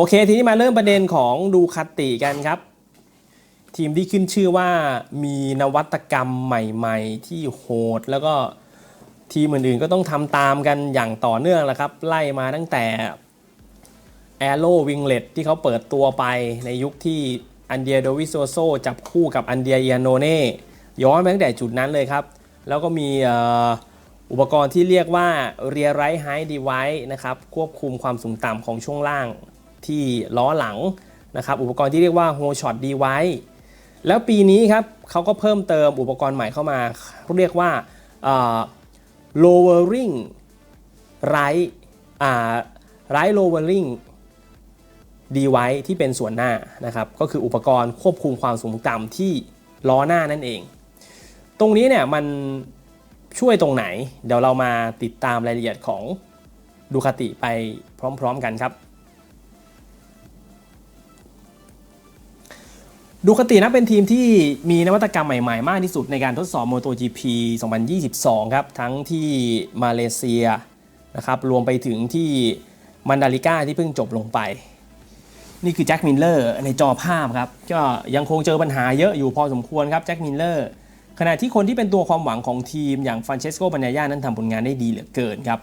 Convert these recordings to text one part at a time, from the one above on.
โอเค ทีนี้มาเริ่มประเด็นของดูคาติกันครับ ทีมที่ขึ้นชื่อว่ามีนวัตกรรมใหม่ ๆ ที่โหด แล้วก็ทีมอื่นๆก็ต้องทำตามกันอย่างต่อเนื่องแหละครับ ไล่มาตั้งแต่แอโ o วิงเลตที่เขาเปิดตัวไปในยุคที่อันเดียโดวิโซโซจับคู่กับอันเดียเอียโนเน่ย้อนไปตั้งแต่จุดนั้นเลยครับ แล้วก็มีอุปกรณ์ที่เรียกว่าเรียไรไฮดีไว c e นะครับควบคุมความสูงต่ำของช่วงล่าง ที่ล้อหลังนะครับอุปกรณ์ที่เรียกว่า h o Shot Device แล้วปีนี้ครับเขาก็เพิ่มเติมอุปกรณ์ใหม่เข้ามา เรียกว่า lowering right อ่า right lowering ดีไว้ที่เป็นส่วนหน้านะครับ ก็คืออุปกรณ์ควบคุมความสูงต่ำที่ล้อหน้านั่นเอง ตรงนี้เนี่ยมันช่วยตรงไหน เดี๋ยวเรามาติดตามรายละเอียดของดูคาติไปพร้อมๆกันครับ ดูคาตินะเป็นทีมที่มีนวัตกรรมใหม่ๆ มากที่สุดในการทดสอบ MotoGP 2022 ครับ ทั้งที่มาเลเซียนะครับรวมไปถึงที่มันดาริก้าที่เพิ่งจบลงไป นี่คือแจ็คมิลเลอร์ในจอภาพครับ ก็ยังคงเจอปัญหาเยอะอยู่พอสมควรครับแจ็คมิลเลอร์ขณะที่คนที่เป็นตัวความหวังของทีมอย่างฟรานเชสโกปัญญาย่านั้นทำผลงานได้ดีเหลือเกินครับ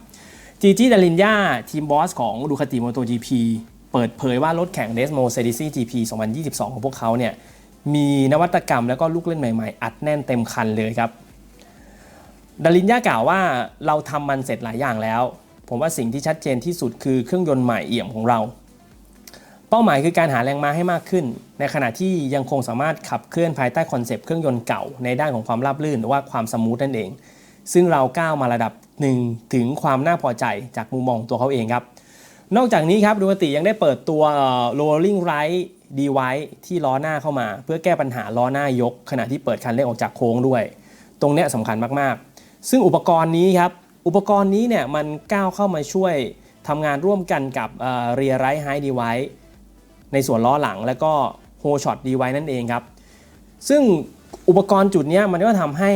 จีจีดารินยาทีมบอสของดูคาติโมโต GP เปิดเผยว่ารถแข่งเดสโมเซดิซี่ GP 2022 ของพวกเขาเนี่ย มีนวัตกรรมแล้วก็ลูกเล่นใหม่ๆ อัดแน่นเต็มคันเลยครับดารินย่ากล่าวว่าเราทำมันเสร็จหลายอย่างแล้ว ผมว่าสิ่งที่ชัดเจนที่สุดคือเครื่องยนต์ใหม่เอี่ยมของเรา เป้าหมายคือการหาแรงม้าให้มากขึ้น ในขณะที่ยังคงสามารถขับเคลื่อนภายใต้คอนเซปต์เครื่องยนต์เก่าในด้านของความราบรื่นหรือว่าความสมูทนั่นเอง ซึ่งเราก้าวมาระดับหนึ่งถึงความน่าพอใจจากมุมมองตัวเขาเองครับ นอกจากนี้ครับดูคติยังได้เปิดตัวเอ่ อ rolling right device ที่ล้อหน้าเข้ามา เพื่อแก้ปัญหาล้อหน้ายก ขณะที่เปิดคันเร่งออกจากโค้งด้วย ตรงนี้สำคัญมากๆ ซึ่งอุปกรณ์นี้ครับอุปกรณ์นี้เนี่ยมันก้าวเข้ามาช่วยทำงานร่วมกันกับเอ่อ rear right high device ในส่วนล้อหลังแล้วก็ h o shot device นั่นเองครับ ซึ่งอุปกรณ์จุดนี้มันก็ทำให้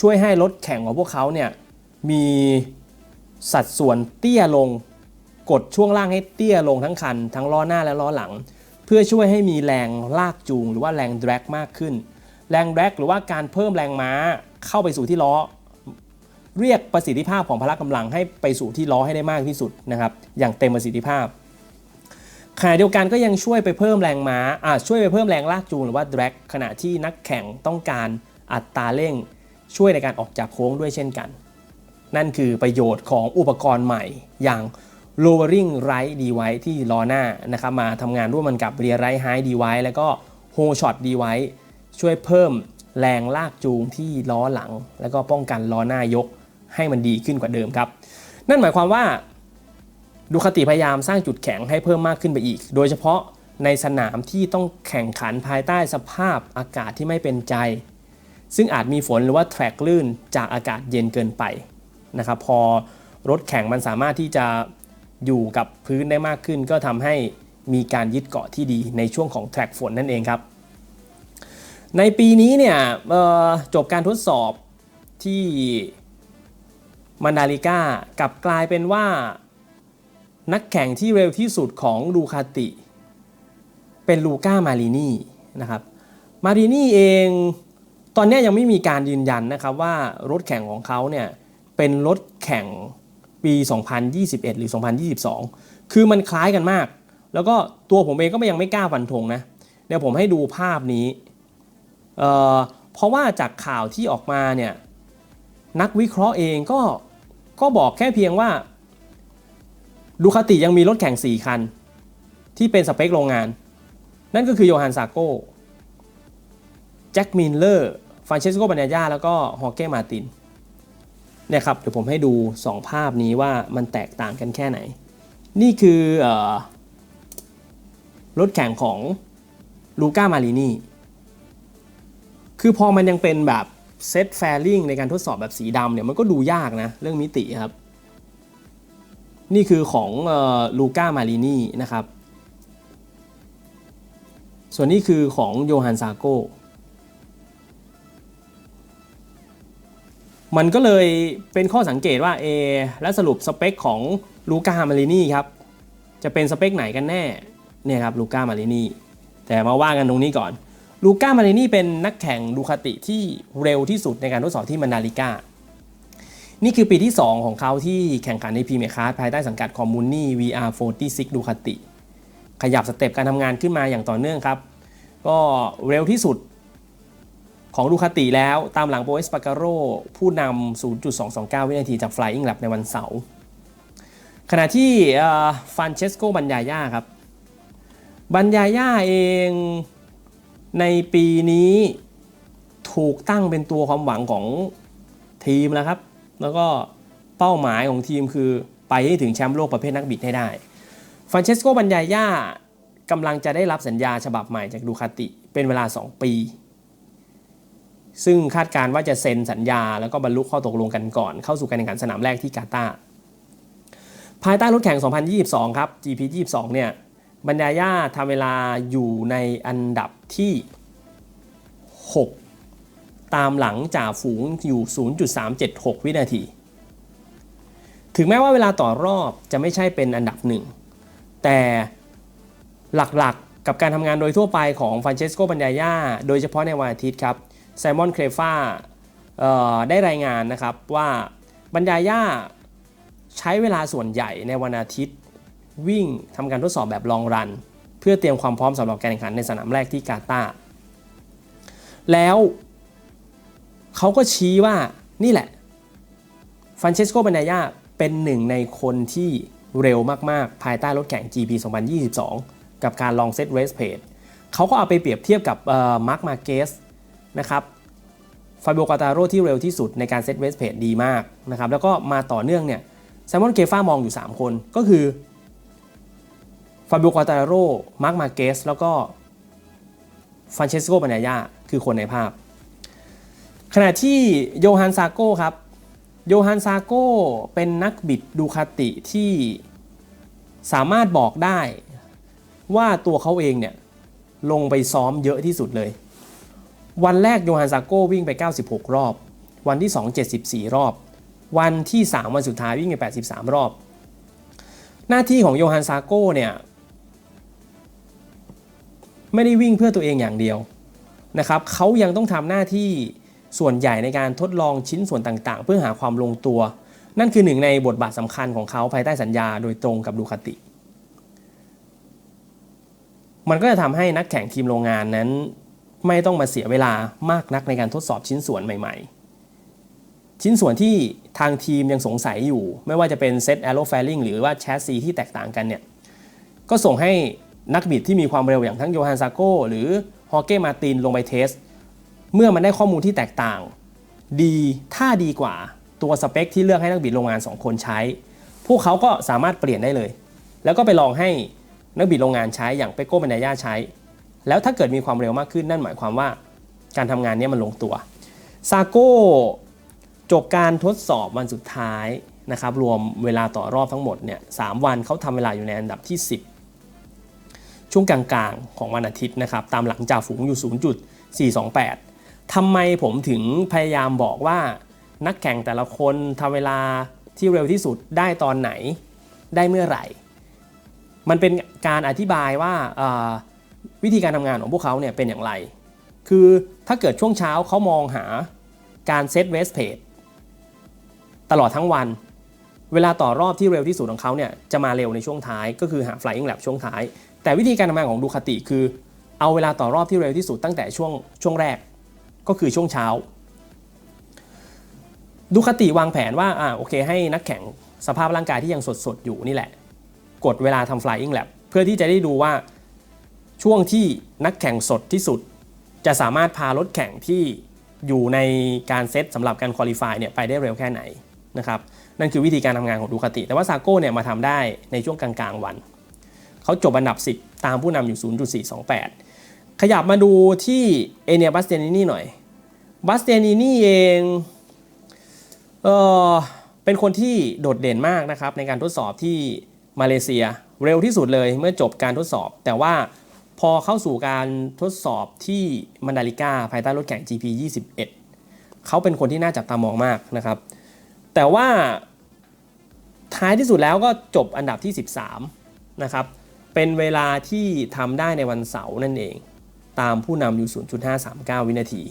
ช่วยให้รถแข่งของพวกเขาเนี่ยมีสัดส่วนเตี้ยลง กดช่วงล่างให้เตี้ยลงทั้งคัน ทั้งล้อหน้าและล้อหลัง เพื่อช่วยให้มีแรงลากจูง หรือว่าแรง drag มากขึ้น แรง drag หรือว่าการเพิ่มแรงม้าเข้าไปสู่ที่ล้อ เรียกประสิทธิภาพของพละกำลังให้ไปสู่ที่ล้อให้ได้มากที่สุดนะครับ อย่างเต็มประสิทธิภาพขณะเดียวกันก็ยังช่วยไปเพิ่มแรงม้าอ่าช่วยไปเพิ่มแรงลากจูงหรือว่า drag ขณะที่นักแข่งต้องการอัตราเร่ง ช่วยในการออกจากโค้งด้วยเช่นกัน นั่นคือประโยชน์ของอุปกรณ์ใหม่อย่าง lowering right device ที่ล้อหน้านะครับมาทำงานร่วมกันกับ rear right high device แล้วก็ whole shot device ช่วยเพิ่มแรงลากจูงที่ล้อหลัง แล้วก็ป้องกันล้อหน้ายกให้มันดีขึ้นกว่าเดิมครับ นั่นหมายความว่าดูคติพยายามสร้างจุดแข็งให้เพิ่มมากขึ้นไปอีก โดยเฉพาะในสนามที่ต้องแข่งขันภายใต้สภาพอากาศที่ไม่เป็นใจ ซึ่งอาจมีฝนหรือว่าแทร็กลื่นจากอากาศเย็นเกินไปนะครับพอรถแข่งมันสามารถที่จะ อยู่กับพื้นได้มากขึ้น ก็ทำให้มีการยึดเกาะที่ดีในช่วงของแทร็กฝนนั่นเองครับ ในปีนี้เนี่ยจบการทดสอบที่มันดาริก้ากลับกลายเป็นว่านักแข่งที่เร็วที่สุดของดูคาติ เป็นลูก้ามารินีนะครับมารินีเองตอนนี้ยังไม่มีการยืนยันนะครับว่ารถแข่งของเขาเนี่ยเป็นรถแข่ง ปี 2021 หรือ 2022 คือมันคล้ายกันมาก แล้วก็ตัวผมเองก็ยังไม่กล้าฟันธงนะ เดี๋ยวผมให้ดูภาพนี้เเพราะว่าจากข่าวที่ออกมาเนี่ยนักวิเคราะห์เองก็ก็บอกแค่เพียงว่าดูคาติยังมีรถแข่ง 4 คัน ที่เป็นสเปคโรงงาน นั่นก็คือโยฮันซาโก้แจ็คมินเลอร์ฟรานเชสโกบันยาแล้วก็ฮอเก้มาติน เนี่ยครับเดี๋ยวผมให้ดู 2 ภาพนี้ว่ามันแตกต่างกันแค่ไหน นี่คืออรถแข่งของลูก้ามารินีคือพอมันยังเป็นแบบเซตแฟลิงในการทดสอบแบบสีดำเนี่ยมันก็ดูยากนะเรื่องมิติครับ นี่คือของลูก้ามารินีนะครับ ส่วนนี้คือของโยฮันซาโก มันก็เลยเป็นข้อสังเกตว่าเอและสรุปสเปคของลูก้ามารินีครับจะเป็นสเปคไหนกันแน่เนี่ยครับลูก้ามารินีแต่มาว่ากันตรงนี้ก่อนลูก้ามารินีเป็นนักแข่งดูคาติที่เร็วที่สุดในการทดสอบที่มันาลิก้านี่คือปีที่ 2 ของเขาที่แข่งขันในพรีเมียร์คาร์ภายใต้สังกัดคอมมูนี่ VR46 ดูคาติขยับสเต็ปการทำงานขึ้นมาอย่างต่อเนื่องครับ ก็เร็วที่สุด ของดูคาติแล้วตามหลังโบเอสปาการโรผู้นำ 0.229 วินาทีจาก Flying Lab ในวันเสาร์ขณะที่ฟานเชสโกบันยาย่าครับ บันยาย่าเองในปีนี้ถูกตั้งเป็นตัวความหวังของทีมแล้วครับ แล้วก็เป้าหมายของทีมคือไปให้ถึงแชมป์โลกประเภทนักบิดให้ได้ฟานเชสโกบันยาย่ากำลังจะได้รับสัญญาฉบับใหม่จากดูคาติเป็นเวลา 2 ปี ซึ่งคาดการณ์ว่าจะเซ็นสัญญา แล้วก็บรรลุข้อตกลงกันก่อน เข้าสู่การแข่งขันสนามแรกที่กาตาร์ภายใต้รถแข่ง 2022 ครับ GP 22 เนี่ยบัญญาย่าทำเวลาอยู่ในอันดับที่ 6 ตามหลังจ่าฝูงอยู่ 0.376 วินาที ถึงแม้ว่าเวลาต่อรอบจะไม่ใช่เป็นอันดับหนึ่ง แต่หลักๆกับการทำงานโดยทั่วไปของฟรานเชสโกบัญญาย่า โดยเฉพาะในวันอาทิตย์ครับ ไซมอนเครฟ่าได้รายงานนะครับว่าบัญญาย่าใช้เวลาส่วนใหญ่ในวันอาทิตย์ วิ่งทำการทดสอบแบบลองรัน เพื่อเตรียมความพร้อมสำหรับการแข่งขันในสนามแรกที่กาตาร์แล้วเขาก็ชี้ว่านี่แหละฟรานเชสโกบัญญาย่าเป็นหนึ่งในคนที่เร็วมาก ๆ ภายใต้รถแข่ง GP 2022 กับการลองเซตเรสเพจเขาก็เอาไปเปรียบเทียบกับมาร์คมาเกส นะครับฟาบิโอกาตาโรที่เร็วที่สุดในการเซตเรสเพจดีมากนะครับแล้วก็มาต่อเนื่องเนี่ยไซมอนเคฟ้ามองอยู่ 3 คนก็คือฟาบิโอกาตาโรมาร์คมาเกสแล้วก็ฟรานเชสโกบันายาคือคนในภาพ ขณะที่โยฮันซาโก้ครับโยฮันซาโก้เป็นนักบิดดูคาติที่สามารถบอกได้ว่าตัวเขาเองเนี่ยลงไปซ้อมเยอะที่สุดเลย วันแรกโยฮันซาโก้วิ่งไป 96 รอบ วันที่ 2 74 รอบ วันที่ 3 วันสุดท้ายวิ่งไป 83 รอบ หน้าที่ของโยฮันซาโก้เนี่ยไม่ได้วิ่งเพื่อตัวเองอย่างเดียวนะครับเขายังต้องทำหน้าที่ส่วนใหญ่ในการทดลองชิ้นส่วนต่างๆ เพื่อหาความลงตัว นั่นคือหนึ่งในบทบาทสำคัญของเขาภายใต้สัญญาโดยตรงกับดูคาติ มันก็จะทำให้นักแข่งทีมโรงงานนั้น ไม่ต้องมาเสียเวลามากนักในการทดสอบชิ้นส่วนใหม่ ๆ ชิ้นส่วนที่ทางทีมยังสงสัยอยู่ ไม่ว่าจะเป็นเซตแอโรแฟลิงหรือว่าแชสซีที่แตกต่างกันเนี่ย ก็ส่งให้นักบิดที่มีความเร็วอย่างทั้งโยฮันซาโกหรือฮอเก้มาตินลงไปเทส เมื่อมันได้ข้อมูลที่แตกต่าง ดีถ้าดีกว่าตัวสเปคที่เลือกให้นักบิดโรงงาน 2 คนใช้ พวกเขาก็สามารถเปลี่ยนได้เลย แล้วก็ไปลองให้นักบิดโรงงานใช้อย่างเปโก้เบนยาใช้ แล้วถ้าเกิดมีความเร็วมากขึ้นนั่นหมายความว่าการทำงานนี้มันลงตัวซาโก้จบการทดสอบวันสุดท้ายนะครับรวมเวลาต่อรอบทั้งหมดเนี่ยสวันเขาทำเวลาอยู่ในอันดับที่ 10 ช่วงกลางๆของวันอาทิตย์นะครับตามหลังจาฝูงอยู่ 0.428ทำไมผมถึงพยายามบอกว่านักแข่งแต่ละคนทำเวลาที่เร็วที่สุดได้ตอนไหนได้เมื่อไหร่ มันเป็นการอธิบายว่า วิธีการทำงานของพวกเขาเนี่ยเป็นอย่างไร คือถ้าเกิดช่วงเช้าเขามองหาการเซตเวสเพจตลอดทั้งวัน เวลาต่อรอบที่เร็วที่สุดของเขาเนี่ยจะมาเร็วในช่วงท้ายก็คือหา flying lap ช่วงท้าย แต่วิธีการทำงานของดูคาติคือ เอาเวลาต่อรอบที่เร็วที่สุดตั้งแต่ช่วงช่วงแรกก็คือช่วงเช้าดูคาติวางแผนว่าอ่าโอเค ให้นักแข่งสภาพร่างกายที่ยังสดๆอยู่นี่แหละ กดเวลาทำ flying lap เพื่อที่จะได้ดูว่า ช่วงที่นักแข่งสดที่สุด จะสามารถพารถแข่งที่อยู่ในการเซตสำหรับการคุริฟายเนี่ยไปได้เร็วแค่ไหนนะครับนั่นคือวิธีการทำงานของดูคาติ แต่ว่าซาโก้เนี่ยมาทำได้ในช่วงกลางๆวัน เขาจบอันดับ 10 ตามผู้นำอยู่ 0.428 ขยับมาดูที่เอเนียบัสเตนินี่หน่อยบัสเตนินี่เองเออเป็นคนที่โดดเด่นมากนะครับในการทดสอบที่มาเลเซียเร็วที่สุดเลยเมื่อจบการทดสอบ แต่ว่า พอเข้าสู่การทดสอบที่มันดาลิก้าภายใต้รถแข่ง GP 21 เขาเป็นคนที่น่าจับตามองมากนะครับ แต่ว่าท้ายที่สุดแล้วก็จบอันดับที่ 13 นะครับ เป็นเวลาที่ทำได้ในวันเสาร์นั่นเอง ตามผู้นำอยู่ 0.539 วินาที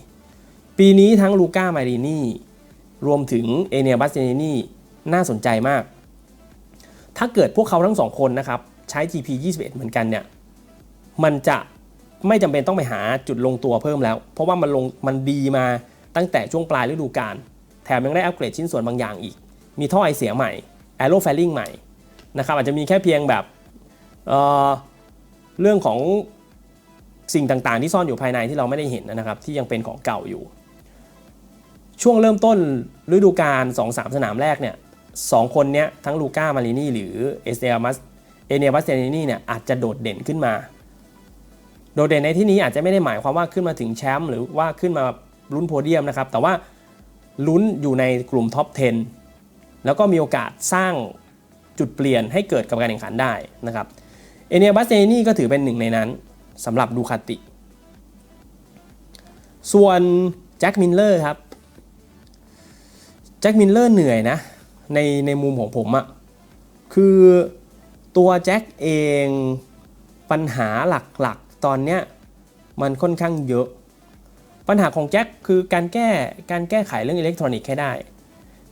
ปีนี้ทั้งลูก้ามารินีรวมถึงเอเนียบัสเตนีน่าสนใจมาก ถ้าเกิดพวกเขาทั้งสองคนนะครับ ใช้ GP 21 เหมือนกันเนี่ย มันจะไม่จำเป็นต้องไปหาจุดลงตัวเพิ่มแล้ว เพราะว่ามันลงมันดีมาตั้งแต่ช่วงปลายฤดูกาลแถมยังได้อัปเกรดชิ้นส่วนบางอย่างอีก มีท่อไอเสียใหม่แอโรแฟลิงใหม่นะครับอาจจะมีแค่เพียงแบบเเรื่องของสิ่งต่างๆ ที่ซ่อนอยู่ภายในที่เราไม่ได้เห็นนะครับ ที่ยังเป็นของเก่าอยู่ ช่วงเริ่มต้นฤดูกาล2-3สนามแรกเนี่ยสองคนเนี้ยทั้งลูก้ามารินีหรือเอสเตมัสเอเนียบัสเตนินีเนี่ยอาจจะโดดเด่นขึ้นมา โดดเด่นในที่นี้อาจจะไม่ได้หมายความว่าขึ้นมาถึงแชมป์หรือว่าขึ้นมาลุ้นโพเดียมนะครับ แต่ว่าลุ้นอยู่ในกลุ่มท็อป 10 แล้วก็มีโอกาสสร้างจุดเปลี่ยนให้เกิดกับการแข่งขันได้นะครับเอเนียบัสเตนี่ก็ถือเป็นหนึ่งในนั้นสำหรับดูคาติ ส่วนแจ็คมินเลอร์ครับแจ็คมินเลอร์เหนื่อยนะในในมุมของผมอะคือตัวแจ็คเองปัญหาหลัก ตอนเนี้ยมันค่อนข้างเยอะ ปัญหาของแจ็คคือการแก้การแก้ไขเรื่องอิเล็กทรอนิกส์ให้ได้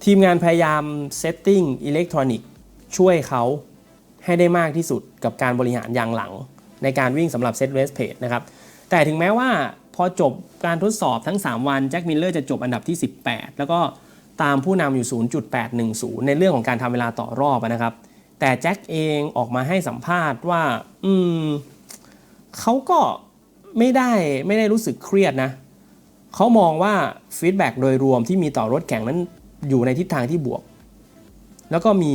ทีมงานพยายามเซตติ้งอิเล็กทรอนิกส์ช่วยเขาให้ได้มากที่สุดกับการบริหารยางหลัง ในการวิ่งสำหรับเซตเรสเพจนะครับ แต่ถึงแม้ว่าพอจบการทดสอบทั้ง 3 วันแจ็คมิลเลอร์จะจบอันดับที่ 18 แล้วก็ตามผู้นำอยู่ 0.810 ในเรื่องของการทำเวลาต่อรอบนะครับ แต่แจ็คเองออกมาให้สัมภาษณ์ว่า อืม เขาก็ไม่ได้ไม่ได้รู้สึกเครียดนะเขามองว่าฟีดแบ็โดยรวมที่มีต่อรถแข่งนั้นอยู่ในทิศทางที่บวก แล้วก็มี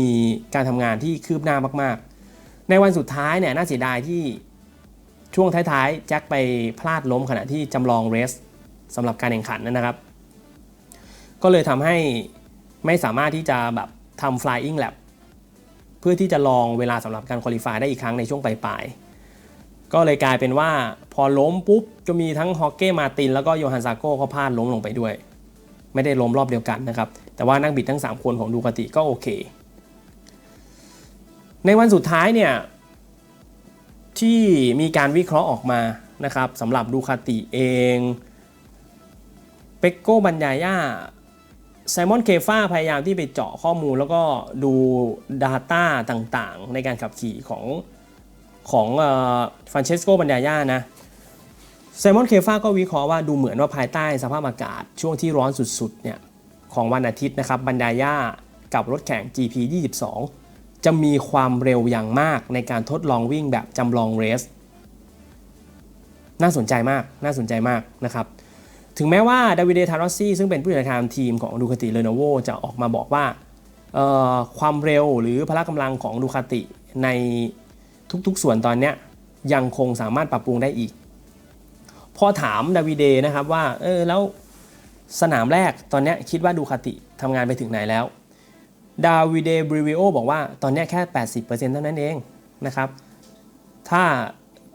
การทำงานที่คืบหน้ามากๆ ในวันสุดท้ายเนี่ยน่าเสียดายที่ช่วงท้ายๆแจ็คไปพลาดล้มขณะที่จำลองเรสสำหรับการแข่งขันนะครับ ก็เลยทำให้ไม่สามารถที่จะแบบทำ flying lap เพื่อที่จะลองเวลาสำหรับการคุริฟายได้อีกครั้งในช่วงปลายๆ ก็เลยกลายเป็นว่าพอล้มปุ๊บจะมีทั้งฮอกเก้มาตินแล้วก็โยฮันซาโก้เขาพลาดล้มลงไปด้วย ไม่ได้ล้มรอบเดียวกันนะครับ แต่ว่านักบิดทั้ง 3 คนของดูคาติก็โอเค ในวันสุดท้ายเนี่ยที่มีการวิเคราะห์ออกมานะครับสำหรับดูคาติเองเปกโกบัญญาย่าไซมอนเคฟ้าพยายามที่ไปเจาะข้อมูลแล้วก็ดู Data ต่างๆ ในการขับขี่ของ ของฟรานเชสโกบันดาย่านะไซมอนเคฟาก็วิเคราะห์ว่าดูเหมือนว่าภายใต้สภาพอากาศช่วงที่ร้อนสุดๆเนี่ยของวันอาทิตย์นะครับบันดาย่ากับรถแข่ง GP 22 จะมีความเร็วอย่างมากในการทดลองวิ่งแบบจำลองเรส น่าสนใจมากน่าสนใจมากนะครับ ถึงแม้ว่าดาวิดเดทารอสซี่ซึ่งเป็นผู้จัดการทีมของดูคาติเลโนโวจะออกมาบอกว่าความเร็วหรือพละกำลังของดูคาติใน ทุกๆ ส่วนตอนนี้ยังคงสามารถปรับปรุงได้อีก พอถามดาวิดเดนะครับว่าเออแล้วสนามแรกตอนนี้คิดว่าดูคาติทำงานไปถึงไหนแล้ว ดาวิดเดบริวิโอบอกว่าตอนนี้แค่ 80%เท่านั้นเองนะครับถ้า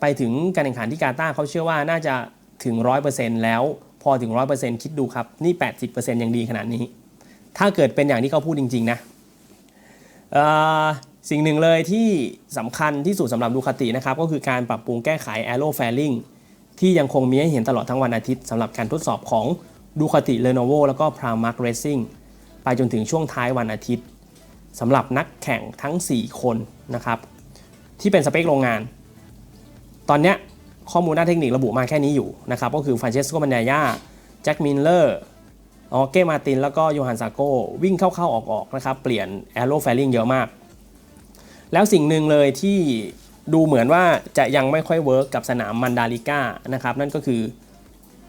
ไปถึงการแข่งขันที่กาตาร์เขาเชื่อว่าน่าจะถึง 100%แล้วพอถึง 100%คิดดูครับ นี่ 80%ยังดีขนาดนี้ ถ้าเกิดเป็นอย่างที่เขาพูดจริง ๆ นะ สิ่งหนึ่งเลยที่สำคัญที่สุดสำหรับดูคาตินะครับ ก็คือการปรับปรุงแก้ไข Aero Fairing ที่ยังคงมีให้เห็นตลอดทั้งวันอาทิตย์สำหรับการทดสอบของดูคาติเลโนโวแล้วก็ p r a m a r k Racing ไปจนถึงช่วงท้ายวันอาทิตย์สำหรับนักแข่งทั้ง 4 คนนะครับ ที่เป็นสเปคโรงงาน ตอนนี้ข้อมูลด้านเทคนิคระบุมาแค่นี้อยู่นะครับ ก็คือฟานเชสโกมันยาแจ็คมินเลอร์ออเก้มาตินแล้วก็โยฮันซาโกวิ่งเข้าๆออกๆนะครับ เปลี่ยนแอโรแฟลิงเยอะมาก แล้วสิ่งหนึ่งเลยที่ดูเหมือนว่าจะยังไม่ค่อยเวิร์กกับสนามมันดาลิก้านะครับนั่นก็คือ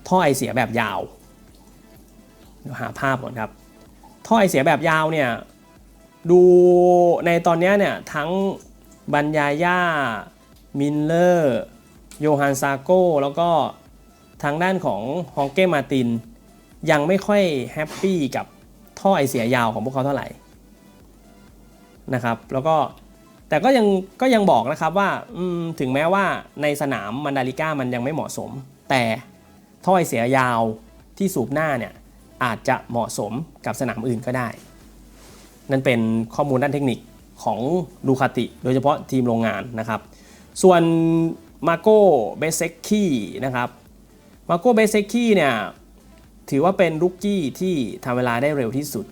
ท่อไอเสียแบบยาวเดี๋ยวหาภาพก่อนครับ ท่อไอเสียแบบยาวเนี่ยดูในตอนนี้เนี่ยทั้งบัญญาย่ามินเลอร์โยฮันซาโก้แล้วก็ทางด้านของฮองเก้มาติน ยังไม่ค่อยแฮปปี้กับท่อไอเสียยาวของพวกเขาเท่าไหร่นะครับแล้วก็ แต่ก็ยังก็ยังบอกนะครับว่าถึงแม้ว่าในสนามมันดาลิก้ามันยังไม่เหมาะสม แต่ท่อไอเสียยาวที่สูบหน้าเนี่ยอาจจะเหมาะสมกับสนามอื่นก็ได้ นั่นเป็นข้อมูลด้านเทคนิคของดูคาติ โดยเฉพาะทีมโรงงานนะครับ ส่วนมาโก้เบเซกคีนะครับมาโก้เบเซกคีเนี่ยถือว่าเป็นรุกกี้ที่ทำเวลาได้เร็วที่สุด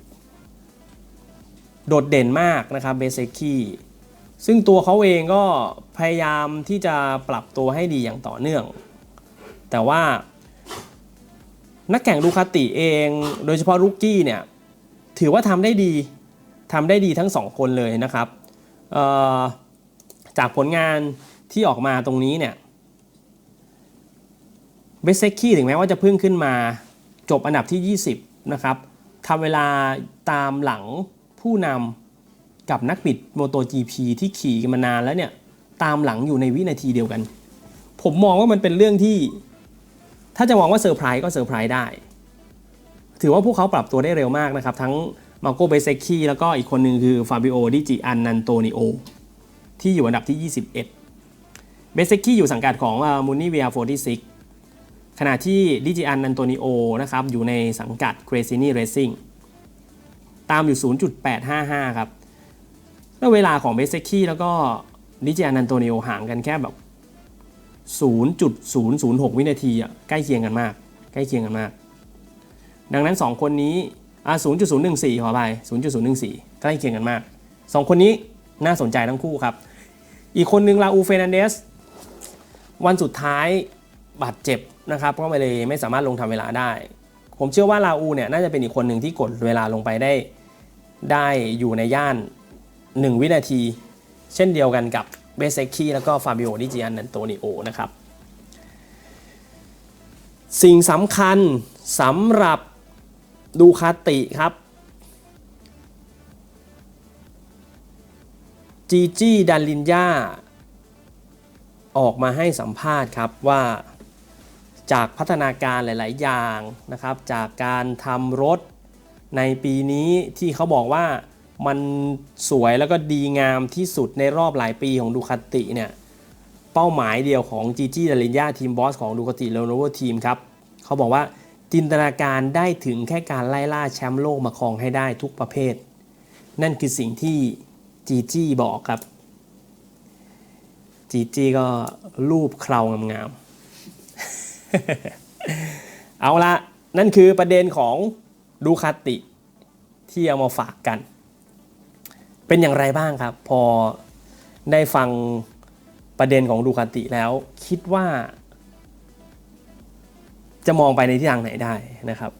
โดดเด่นมากนะครับเบเซกคี ซึ่งตัวเขาเองก็พยายามที่จะปรับตัวให้ดีอย่างต่อเนื่อง แต่ว่า นักแข่งดูคาติเอง โดยเฉพาะรุกกี้เนี่ย ถือว่าทำได้ดีทำได้ดีทั้งสองคนเลยนะครับ จากผลงานที่ออกมาตรงนี้เนี่ยเบสเซกกี้ถึงแม้ว่าจะเพิ่งขึ้นมาจบอันดับที่ 20 นะครับทำเวลาตามหลังผู้นำ กับนักบิด MotoGP ที่ขี่กันมานานแล้วเนี่ย ตามหลังอยู่ในวินาทีเดียวกัน ผมมองว่ามันเป็นเรื่องที่ ถ้าจะมองว่าเซอร์ไพรส์ก็เซอร์ไพรส์ได้ ถือว่าพวกเขาปรับตัวได้เร็วมากนะครับ ทั้งมาโกเบเซคีแล้วก็อีกคนหนึ่งคือฟาบิโอดิจิอันนันโตนิโอที่อยู่อันดับที่ 21 เบเซคีอยู่สังกัดของมูนิเวีย46ขณะที่ดิจิอันนันโตนิโอนะครับอยู่ในสังกัดเกรซินีเรซิ่งตามอยู่ 0.855 ครับ แล้วเวลาของเบสเซคีแล้วก็ดิจิอันันโตนิโอห่างกันแค่แบบ 0.006 วินาทีอะใกล้เคียงกันมาก ใกล้เคียงกันมาก ดังนั้น 2 คนนี้อะ0.014 ขอไป 0.014 ใกล้เคียงกันมาก 2 คนนี้น่าสนใจทั้งคู่ครับ อีกคนนึงลาอูเฟนันเดส วันสุดท้ายบาดเจ็บนะครับก็ไม่เลยไม่สามารถลงทำเวลาได้ ผมเชื่อว่าลาอูเนี่ยน่าจะเป็นอีกคนหนึ่งที่กดเวลาลงไปได้ได้อยู่ในย่าน 1 วินาที เช่นเดียวกันกับเบเซคีแล้วก็ฟาบิโอดิจิอันนันโตนิโอนะครับ สิ่งสำคัญสำหรับดูคาติครับจีจี้ดันลินยาออกมาให้สัมภาษณ์ครับว่าจากพัฒนาการหลาย ๆ อย่างนะครับ จากการทำรถในปีนี้ที่เขาบอกว่า มันสวยแล้วก็ดีงามที่สุดในรอบหลายปีของดูคาติเนี่ย เป้าหมายเดียวของจีจี้ดารินยาทีมบอสของดูคาติเลโนโวทีมครับ เขาบอกว่าจินตนาการได้ถึงแค่การไล่ล่าแชมป์โลกมาครองให้ได้ทุกประเภท นั่นคือสิ่งที่จีจี้บอกครับ จีจี้ก็รูปเครางามๆ เอาละนั่นคือประเด็นของดูคาติที่เอามาฝากกัน เป็นอย่างไรบ้างครับ พอได้ฟังประเด็นของดูคาติแล้ว คิดว่า จะมองไปในทิศทางไหนได้นะครับ